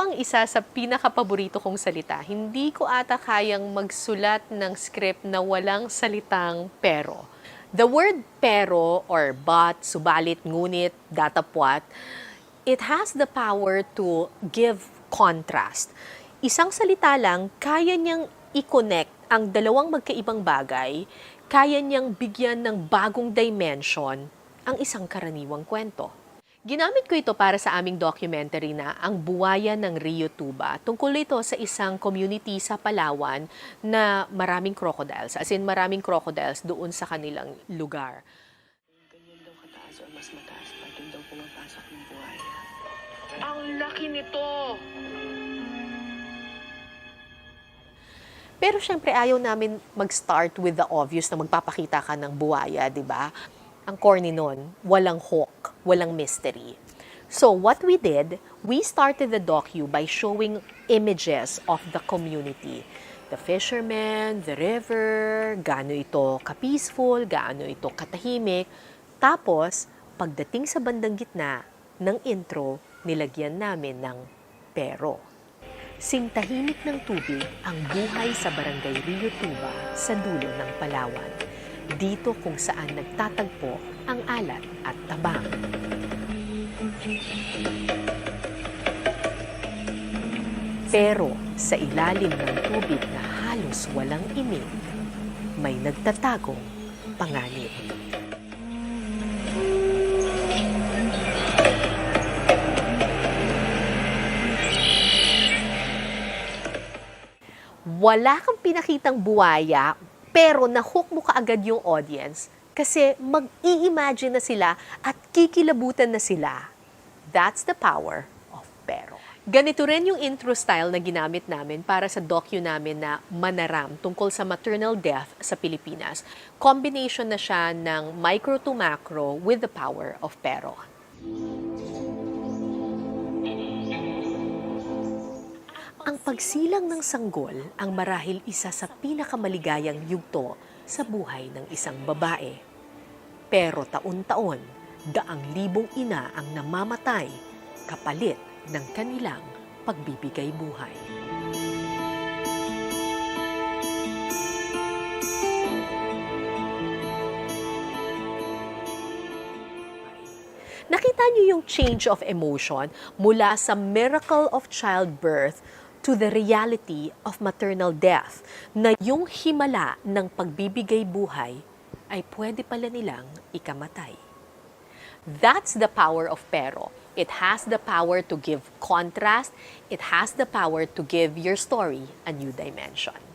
ang isa sa pinakapaborito kong salita. Hindi ko ata kayang magsulat ng script na walang salitang pero. The word pero or but, subalit, ngunit, datapwat, it has the power to give contrast. Isang salita lang, kaya niyang i-connect ang dalawang magkaibang bagay, kaya niyang bigyan ng bagong dimension ang isang karaniwang kwento. Ginamit ko ito para sa aming documentary na Ang Buwaya ng Rio Tuba. Tungkol ito sa isang community sa Palawan na maraming crocodiles. As in, maraming crocodiles doon sa kanilang lugar. Ganyan daw kataas o mas mataas pa, doon daw pumapasok ng buhaya. Ang laki nito! Pero syempre ayaw namin mag-start with the obvious na magpapakita ka ng buwaya, di ba? Ang corny nun, walang hook, walang mystery. So what we did, we started the docu by showing images of the community. The fishermen, the river, gaano ito ka-peaceful, gaano ito katahimik. Tapos, pagdating sa bandang gitna ng intro, nilagyan namin ng pero. Sintahimik ng tubig ang buhay sa Barangay Rio Tuba sa dulo ng Palawan. Dito kung saan nagtatagpo ang alat at tabang. Pero sa ilalim ng tubig na halos walang imig, may nagtatagong panganib. wala kang pinakitang buwaya, pero nahook mo kaagad yung audience kasi mag-i-imagine na sila at kikilabutan na sila. That's the power of pero. Ganito rin yung intro style na ginamit namin para sa docu namin na Manaram tungkol sa maternal death sa Pilipinas. Combination na siya ng micro to macro with the power of pero. Pagsilang ng sanggol ang marahil isa sa pinakamaligayang yugto sa buhay ng isang babae. Pero taon-taon, daang libong ina ang namamatay kapalit ng kanilang pagbibigay buhay. Nakita niyo yung change of emotion mula sa miracle of childbirth to the reality of maternal death na yung himala ng pagbibigay buhay ay pwede pala nilang ikamatay. That's the power of pero. It has the power to give contrast. It has the power to give your story a new dimension.